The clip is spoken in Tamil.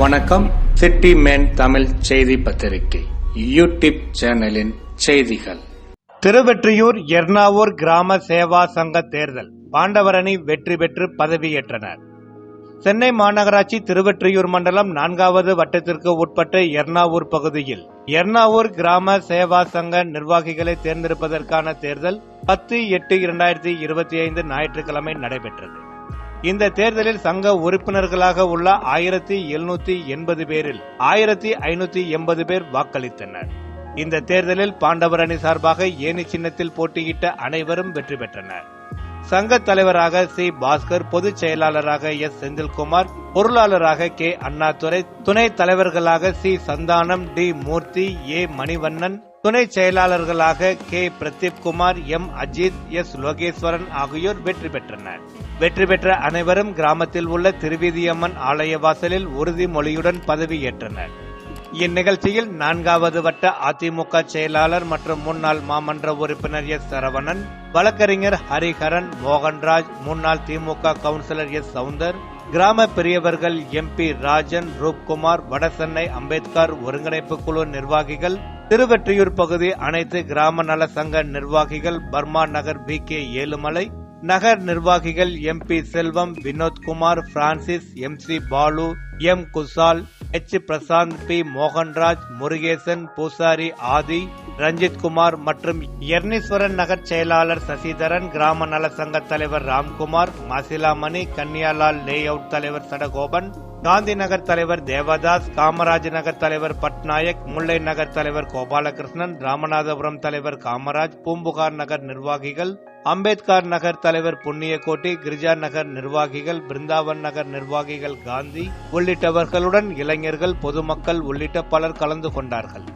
வணக்கம். சிட்டி மேன் தமிழ் செய்தி பத்திரிகை யூடியூப் சேனலின் செய்திகள். திருவெற்றியூர் எர்ணாவூர் கிராம சேவா சங்க தேர்தல். பாண்டவரணி வெற்றி பெற்று பதவியேற்றனர். சென்னை மாநகராட்சி திருவெற்றியூர் மண்டலம் நான்காவது வட்டத்திற்கு உட்பட்ட எர்ணாவூர் பகுதியில் எர்ணாவூர் கிராம சேவா சங்க நிர்வாகிகளை தேர்ந்தெடுப்பதற்கான தேர்தல் பத்து எட்டு இரண்டாயிரத்தி இருபத்தி ஐந்து ஞாயிற்றுக்கிழமை நடைபெற்றது. இந்த தேர்தலில் சங்க உறுப்பினர்களாக உள்ள ஆயிரத்தி எழுநூத்தி எண்பது பேரில் ஆயிரத்தி ஐநூத்தி எண்பது பேர் வாக்களித்தனர். இந்த தேர்தலில் பாண்டவர் அணி சார்பாக ஏணி சின்னத்தில் போட்டியிட்ட அனைவரும் வெற்றி பெற்றனர். சங்க தலைவராக சி. பாஸ்கர் பொதுச் செயலாளராக எஸ். செந்தில்குமார் பொருளாளராக கே. அண்ணாதுரை துணைத் தலைவர்களாக C. Santhanam T. Murthy A. Manivannan துணை செயலாளர்களாக K. Pradeep Kumar M. Ajith S. Lokeswaran ஆகியோர் வெற்றி பெற்றனர். வெற்றி பெற்ற அனைவரும் கிராமத்தில் உள்ள திருவிதியம்மன் ஆலய வாசலில் உறுதிமொழியுடன் பதவியேற்றனர். இந்நிகழ்ச்சியில் நான்காவது வட்ட அதிமுக செயலாளர் மற்றும் முன்னாள் மாமன்ற உறுப்பினர் எஸ். சரவணன் வழக்கறிஞர் ஹரிஹரன் மோகன்ராஜ் முன்னாள் திமுக கவுன்சிலர் எஸ். சவுந்தர் கிராம பெரியவர்கள் எம்பி ராஜன் ரூப்குமார் வடசென்னை அம்பேத்கர் ஒருங்கிணைப்பு குழு நிர்வாகிகள் திருவெற்றியூர் பகுதி அனைத்து கிராம நல சங்க நிர்வாகிகள் பர்மா நகர் பி கே ஏழுமலை நகர் நிர்வாகிகள் MP Selvam Vinothkumar Francis M C Balu M Kusal H Prasanth P Mohanraj Murugesan பூசாரி ஆதி ரஞ்சித் குமார் மற்றும் எர்னீஸ்வரன் நகர் செயலாளர் சசிதரன் கிராம நல சங்க தலைவர் ராம்குமார் மாசிலாமணி கன்னியாலால் லே அவுட் தலைவர் சடகோபன் காந்தி நகர் தலைவர் தேவதாஸ் காமராஜ் நகர் தலைவர் பட்நாயக் முல்லை நகர் தலைவர் கோபாலகிருஷ்ணன் ராமநாதபுரம் தலைவர் காமராஜ் பூம்புகார் நகர் நிர்வாகிகள் அம்பேத்கர் நகர் தலைவர் புண்ணியக்கோட்டி கிரிஜா நகர் நிர்வாகிகள் பிருந்தாவன் நகர் நிர்வாகிகள் காந்தி உள்ளிட்டவர்களுடன் இளைஞர்கள் பொதுமக்கள் உள்ளிட்ட பலர் கலந்து கொண்டார்கள்.